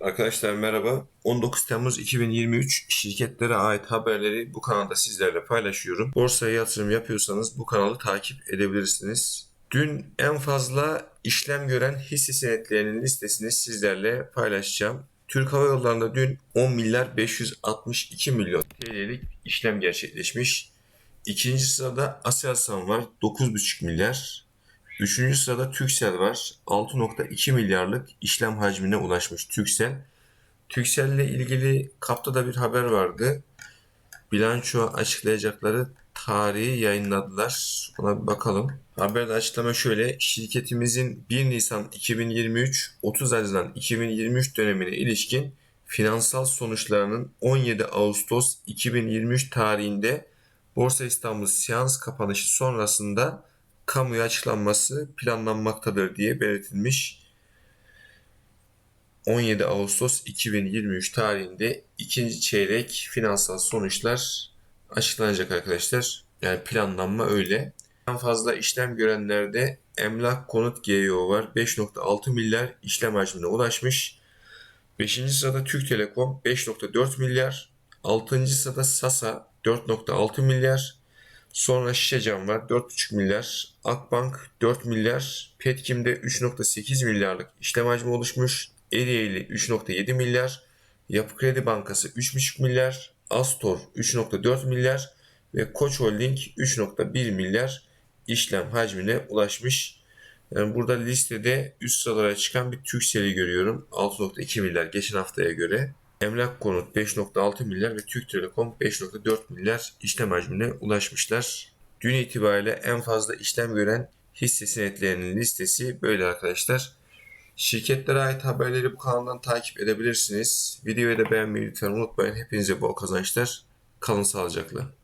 Arkadaşlar merhaba. 19 Temmuz 2023 şirketlere ait haberleri bu kanalda sizlerle paylaşıyorum. Borsaya yatırım yapıyorsanız bu kanalı takip edebilirsiniz. Dün en fazla işlem gören hisse senetlerinin listesini sizlerle paylaşacağım. Türk Hava Yolları'nda dün 10 milyar 562 milyon TL'lik işlem gerçekleşmiş. İkinci sırada Aselsan var 9,5 milyar. Üçüncü sırada Türksel var. 6.2 milyarlık işlem hacmine ulaşmış Türksel. Türksel ile ilgili kapta da bir haber vardı. Bilanço açıklayacakları tarihi yayınladılar. Ona bir bakalım. Haberde açıklama şöyle. Şirketimizin 1 Nisan 2023 30 Haziran 2023 dönemine ilişkin finansal sonuçlarının 17 Ağustos 2023 tarihinde Borsa İstanbul seans kapanışı sonrasında kamuya açıklanması planlanmaktadır diye belirtilmiş. 17 Ağustos 2023 tarihinde ikinci çeyrek finansal sonuçlar açıklanacak arkadaşlar. Yani planlanma öyle. En fazla işlem görenlerde Emlak Konut GEO var. 5.6 milyar işlem hacmine ulaşmış. 5. sırada Türk Telekom 5.4 milyar. 6. sırada Sasa 4.6 milyar. Sonra Şişecam var 4,5 milyar. Akbank 4 milyar. Petkim'de 3.8 milyarlık işlem hacmi oluşmuş. Ereğli 3.7 milyar. Yapı Kredi Bankası 3,5 milyar. Astor 3.4 milyar. Ve Koç Holding 3.1 milyar işlem hacmine ulaşmış. Yani burada listede üst sıralara çıkan bir Türkcell'i görüyorum. 6.2 milyar geçen haftaya göre. Emlak Konut 5.6 milyar ve Türk Telekom 5.4 milyar işlem hacmine ulaşmışlar. Dün itibariyle en fazla işlem gören hisse senetlerinin listesi böyle arkadaşlar. Şirketlere ait haberleri bu kanaldan takip edebilirsiniz. Videoyu da beğenmeyi lütfen unutmayın. Hepinize bol kazançlar. Kalın sağlıcakla.